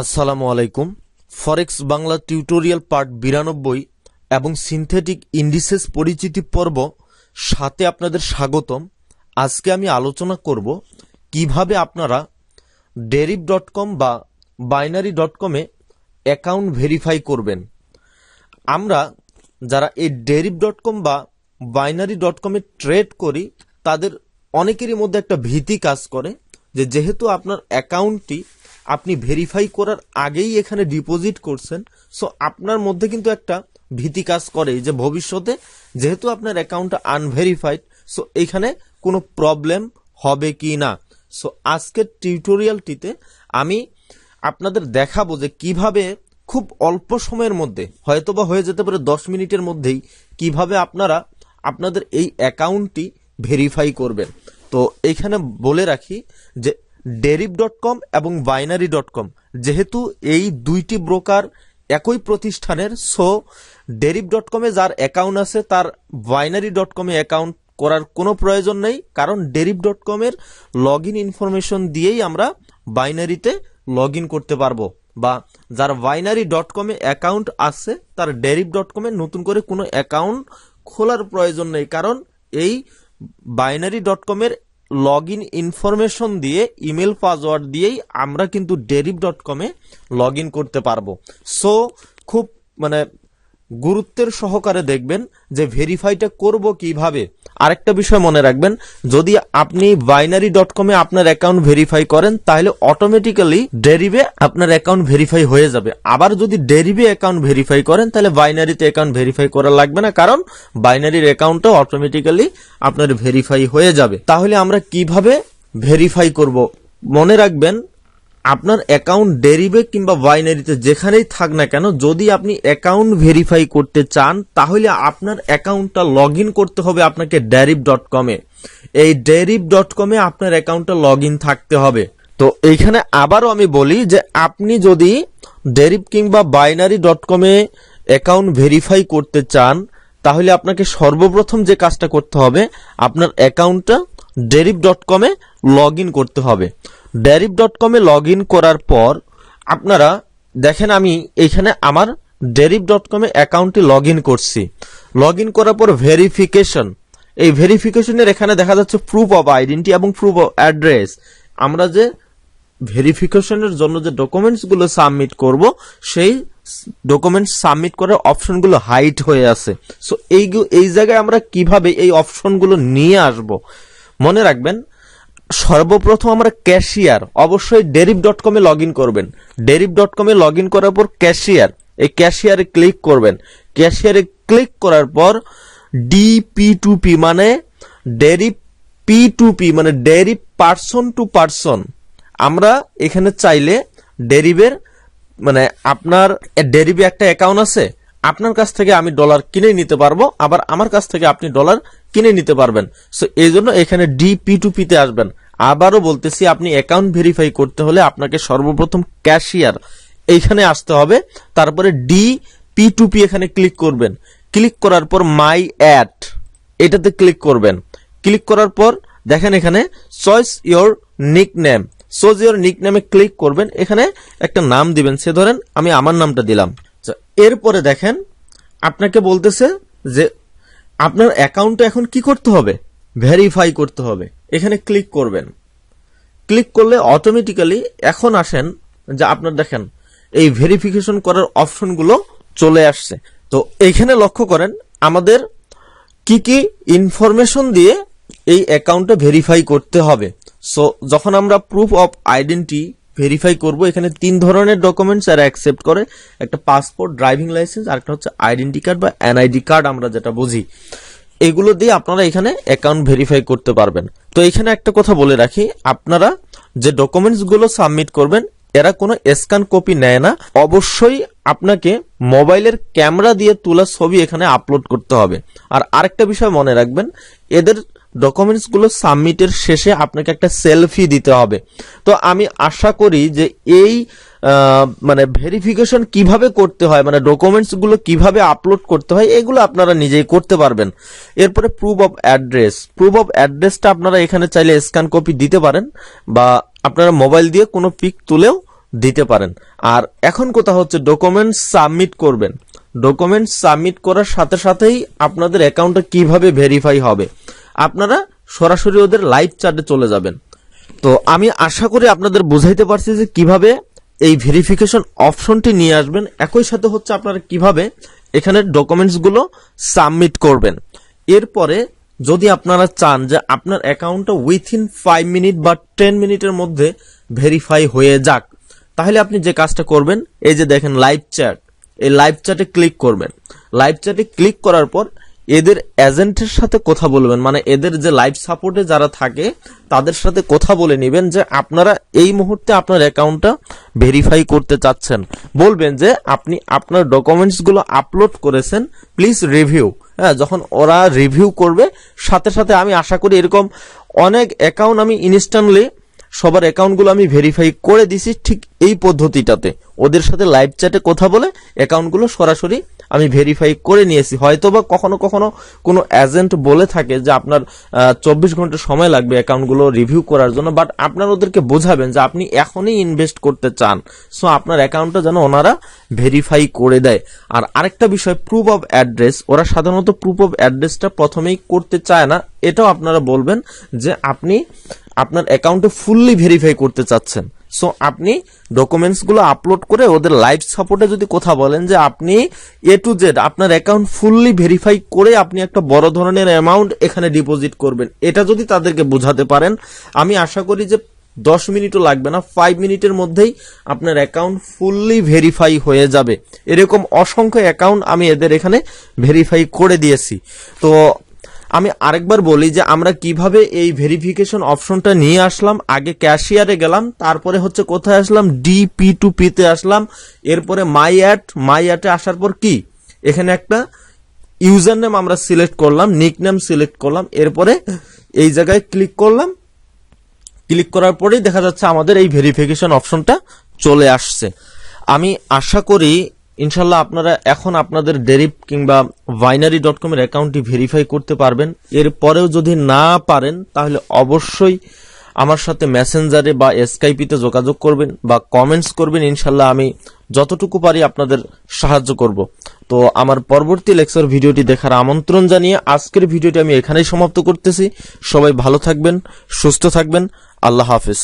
আসসালামু আলাইকুম। ফরেক্স Bangla tutorial part বিরানব্বই এবং সিনথেটিক ইন্ডিসেস পরিচিতি পর্ব সাথে আপনাদের স্বাগতম। আজকে আমি আলোচনা করব কীভাবে আপনারা ডেরিভ ডট কম বা বাইনারি ডট কমে অ্যাকাউন্ট ভেরিফাই করবেন। আমরা যারা এই ডেরিভ ডট কম বা বাইনারি ডট কমে ট্রেড করি, তাদের অনেকেরই মধ্যে একটা ভীতি কাজ করে যে যেহেতু আপনার অ্যাকাউন্টটি আপনি ভেরিফাই করার আগেই এখানে ডিপোজিট করছেন সো আপনার মধ্যে কিন্তু একটা ভীতি কাজ করে যে ভবিষ্যতে যেহেতু আপনার অ্যাকাউন্টটা আনভেরিফাইড সো এখানে কোনো প্রবলেম হবে কি না। সো আজকের টিউটোরিয়ালটিতে আমি আপনাদের দেখাবো যে কীভাবে খুব অল্প সময়ের মধ্যে, হয়তোবা হয়ে যেতে পারে দশ মিনিটের মধ্যেই, কীভাবে আপনারা আপনাদের এই অ্যাকাউন্টটি ভেরিফাই করবেন। তো এইখানে বলে রাখি যে ডেরিভ ডট কম এবং বাইনারি ডট কম যেহেতু এই দুইটি ব্রোকার একই প্রতিষ্ঠানের সো ডেরিভ ডট কমে যার অ্যাকাউন্ট আছে, তার বাইনারি ডট কমে অ্যাকাউন্ট করার কোনো প্রয়োজন নেই, কারণ ডেরিভ ডট কমের লগ ইন ইনফরমেশন দিয়েই আমরা বাইনারিতে লগ ইন করতে পারব। বা যার বাইনারি ডট কমে অ্যাকাউন্ট আছে, তার ডেরিভ ডট কমে নতুন করে কোনো অ্যাকাউন্ট খোলার প্রয়োজন নেই, কারণ এই বাইনারি ডট কমের লগ ইন ইনফরমেশন দিয়ে ইমেল পাসওয়ার্ড দিয়েই আমরা কিন্তু ডেরিভ ডট কমে লগ ইন করতে পারব। সো খুব মানে গুরুত্বের সহকারে দেখবেন যে ভেরিফাইটা করব কীভাবে। আরেকটা বিষয় মনে রাখবেন, যদি আপনি বাইনারি ডট কমে আপনার অ্যাকাউন্ট ভেরিফাই করেন, তাহলে অটোমেটিক্যালি ডেরিভে আপনার অ্যাকাউন্ট ভেরিফাই হয়ে যাবে। আবার যদি ডেরিভে অ্যাকাউন্ট ভেরিফাই করেন, তাহলে বাইনারিতে অ্যাকাউন্ট ভেরিফাই করা লাগবে না, কারণ বাইনারির অ্যাকাউন্টও অটোমেটিক্যালি আপনার ভেরিফাই হয়ে যাবে। তাহলে আমরা কীভাবে ভেরিফাই করব? মনে রাখবেন আপনার অ্যাকাউন্ট ডেরিভে কিংবা বাইনারিতে যেখানেই থাক না কেন, যদি আপনি অ্যাকাউন্ট ভেরিফাই করতে চান, তাহলে আপনার অ্যাকাউন্টটা লগ করতে হবে আপনাকে ডেরিভ ডট কমে এই ডেরিভ ডট কমে আপনার অ্যাকাউন্টটা লগ থাকতে হবে। তো এইখানে আবারও আমি বলি যে আপনি যদি ডেরিভ কিংবা বাইনারি ডট কমে অ্যাকাউন্ট ভেরিফাই করতে চান, তাহলে আপনাকে সর্বপ্রথম যে কাজটা করতে হবে, আপনার অ্যাকাউন্টটা ডেরিভ ডট কমে লগ করতে হবে। ডেরিভ ডট কমে লগ ইন করার পর আপনারা দেখেন আমি এইখানে আমার ডেরিভ ডট কমে অ্যাকাউন্টটি লগ ইন করছি। লগ ইন করার পর ভেরিফিকেশন এই ভেরিফিকেশনের এখানে দেখা যাচ্ছে প্রুফ অফ আইডেন্টি এবং প্রুফ অফ অ্যাড্রেস আমরা যে ভেরিফিকেশনের জন্য যে ডকুমেন্টসগুলো সাবমিট করব, সেই ডকুমেন্টস সাবমিট করার অপশনগুলো হাইট হয়ে আছে। সো এই এই জায়গায় আমরা কীভাবে এই অপশনগুলো নিয়ে আসব? মনে রাখবেন সর্বপ্রথম আমরা ক্যাশিয়ার, অবশ্যই ডেরিভ ডট কমে লগ ইন করবেন। ডেরিভ ডট কমে লগ ইন করার পর ক্যাশিয়ার, এই ক্যাশিয়ারে ক্লিক করবেন। ক্যাশিয়ারে ক্লিক করার পর ডিপি টু পি মানে ডেরিভ পি টু পি মানে ডেরিভ পার্সন টু পার্সন। আমরা এখানে চাইলে ডেরিভের মানে আপনার ডেরিভে একটা অ্যাকাউন্ট আছে, আপনার কাছ থেকে আমি ডলার কিনে নিতে পারব, আবার আমার কাছ থেকে আপনি ডলার কিনে নিতে পারবেন। সো এই জন্য এখানে ডি পি টু পিতে আসবেন। আবারও বলতেছি আপনি অ্যাকাউন্ট ভেরিফাই করতে হলে আপনাকে সর্বপ্রথম ক্যাশিয়ার এইখানে আসতে হবে তারপরে ডি পি টু পি এখানে ক্লিক করবেন। ক্লিক করার পর মাই অ্যাড এটাতে ক্লিক করবেন। ক্লিক করার পর দেখেন এখানে choose your nick name choose your nick নেমে ক্লিক করবেন। এখানে একটা নাম দিবেন সে ধরেন আমি আমার নামটা দিলাম। আচ্ছা, এরপরে দেখেন আপনাকে বলতেছে যে আপনার অ্যাকাউন্টটা এখন কি করতে হবে? ভেরিফাই করতে হবে। এখানে ক্লিক করবেন। ক্লিক করলে অটোমেটিক্যালি এখন আসেন, যে আপনার দেখেন, এই ভেরিফিকেশন করার অপশনগুলো চলে আসছে। তো এইখানে লক্ষ্য করেন, আমাদের কি কি ইনফরমেশন দিয়ে এই অ্যাকাউন্টটা ভেরিফাই করতে হবে। সো যখন আমরা প্রুফ অফ আইডেন্টি ভেরিফাই করব, এখানে তিন ধরনের ডকুমেন্টস এরা অ্যাকসেপ্ট করে। একটা পাসপোর্ট ড্রাইভিং লাইসেন্স আর একটা হচ্ছে আইডেন্টি কার্ড বা এনআইডি কার্ড আমরা যেটা বুঝি। এগুলো দিয়ে আপনারা এখানে অ্যাকাউন্ট ভেরিফাই করতে পারবেন। তো এখানে একটা কথা বলে রাখি, আপনারা যে ডকুমেন্টসগুলো সাবমিট করবেন, এরা কোনো স্ক্যান কপি নেয় না। অবশ্যই আপনাকে মোবাইলের ক্যামেরা দিয়ে তোলা ছবি এখানে আপলোড করতে হবে। আর আরেকটা বিষয় মনে রাখবেন, এদের ডকুমেন্টসগুলো সাবমিটের শেষে আপনাকে একটা সেলফি দিতে হবে। তো আমি আশা করি যে এই মানে ভেরিফিকেশন কীভাবে করতে হয় মানে ডকুমেন্টসগুলো কীভাবে আপলোড করতে হয়, এগুলো আপনারা নিজেই করতে পারবেন। এরপরে proof of address proof of অ্যাড্রেসটা আপনারা এখানে চাইলে স্ক্যান কপি দিতে পারেন বা আপনারা মোবাইল দিয়ে কোনো পিক তুলেও দিতে পারেন। আর এখন কথা হচ্ছে ডকুমেন্টস সাবমিট করবেন। ডকুমেন্টস সাবমিট করার সাথে সাথেই আপনাদের অ্যাকাউন্টটা কীভাবে ভেরিফাই হবে। আপনারা সরাসরি ওদের লাইভ চ্যাটে চলে যাবেন। তো আমি আশা করি আপনাদের বুঝাইতে পারছি যে কীভাবে এই ভেরিফিকেশন অপশনটি নিয়ে আসবেন। একই সাথে হচ্ছে আপনারা কীভাবে এখানে ডকুমেন্টসগুলো সাবমিট করবেন। এরপরে যদি আপনারা চান যে আপনার অ্যাকাউন্টটা উইথিন ফাইভ মিনিট বা টেন মিনিটের মধ্যে ভেরিফাই হয়ে যাক, তাহলে আপনি যে কাজটা করবেন, এই যে দেখেন লাইভ চ্যাট এই লাইভ চ্যাটে ক্লিক করবেন। লাইভ চ্যাটে ক্লিক করার পর এদের এজেন্টের সাথে কথা বলবেন মানে এদের যে লাইভ সাপোর্টে যারা থাকে, তাদের সাথে কথা বলে নেবেন যে আপনারা এই মুহূর্তে আপনার অ্যাকাউন্টটা ভেরিফাই করতে চাচ্ছেন। বলবেন যে আপনি আপনার ডকুমেন্টসগুলো আপলোড করেছেন প্লিজ রিভিউ হ্যাঁ যখন ওরা রিভিউ করবে, সাথে সাথে আমি আশা করি এরকম অনেক অ্যাকাউন্ট আমি ইনস্ট্যান্টলি সবার অ্যাকাউন্টগুলো আমি ভেরিফাই করে দিছি ঠিক এই পদ্ধতিটাতে। ওদের সাথে লাইভ চ্যাটে কথা বলে অ্যাকাউন্টগুলো সরাসরি আমি ভেরিফাই করে নিয়েছি। হয়তো বা কখনো কখনো কোনো এজেন্ট বলে থাকে যে আপনার চব্বিশ ঘণ্টা সময় লাগবে অ্যাকাউন্টগুলো রিভিউ করার জন্য বাট আপনার ওদেরকে বোঝাবেন যে আপনি এখনই ইনভেস্ট করতে চান। সো আপনার অ্যাকাউন্টটা যেন ওনারা ভেরিফাই করে দেয়। আর আরেকটা বিষয় প্রুফ অফ অ্যাড্রেস ওরা সাধারণত প্রুফ অফ অ্যাড্রেসটা প্রথমেই করতে চায় না। এটাও আপনারা বলবেন যে আপনি আপনার অ্যাকাউন্টে ফুললি ভেরিফাই করতে চাচ্ছেন। সো আপনি ডকুমেন্টসগুলো আপলোড করে ওদের লাইভ সাপোর্টে যদি কথা বলেন যে আপনি এ টু জেড আপনার অ্যাকাউন্ট ফুললি ভেরিফাই করে আপনি একটা বড় ধরনের অ্যামাউন্ট এখানে ডিপোজিট করবেন। এটা যদি তাদেরকে বোঝাতে পারেন, আমি আশা করি যে দশ মিনিটও লাগবে না ফাইভ মিনিটের মধ্যেই আপনার অ্যাকাউন্ট ফুললি ভেরিফাই হয়ে যাবে। এরকম অসংখ্য অ্যাকাউন্ট আমি এদের এখানে ভেরিফাই করে দিয়েছি। তো আমি আরেকবার বলি যে আমরা কীভাবে এই ভেরিফিকেশন অপশনটা নিয়ে আসলাম, আগে ক্যাশিয়ারে গেলাম, তারপরে হচ্ছে কোথায় আসলাম? ডিপি টু পিতে আসলাম, এরপরে মাই অ্যাট মাই অ্যাটে আসার পর কি? এখানে একটা ইউজার নেম আমরা সিলেক্ট করলাম নিক নেম সিলেক্ট করলাম, এরপরে এই জায়গায় ক্লিক করলাম। ক্লিক করার পরেই দেখা যাচ্ছে আমাদের এই ভেরিফিকেশন অপশনটা চলে আসছে। আমি আশা করি ইনশাল্লাহ আপনারা এখন আপনাদের ডেরিপ কিংবা ভাইনারি ডট কমের অ্যাকাউন্টটি ভেরিফাই করতে পারবেন। এরপরেও যদি না পারেন, তাহলে অবশ্যই আমার সাথে মেসেঞ্জারে বা এসকাইপিতে যোগাযোগ করবেন বা কমেন্টস করবেন। ইনশাল্লাহ আমি যতটুকু পারি আপনাদের সাহায্য করব। তো আমার পরবর্তী লেকচার ভিডিওটি দেখার আমন্ত্রণ জানিয়ে আজকের ভিডিওটি আমি এখানেই সমাপ্ত করতেছি। সবাই ভালো থাকবেন, সুস্থ থাকবেন। আল্লাহ হাফিজ।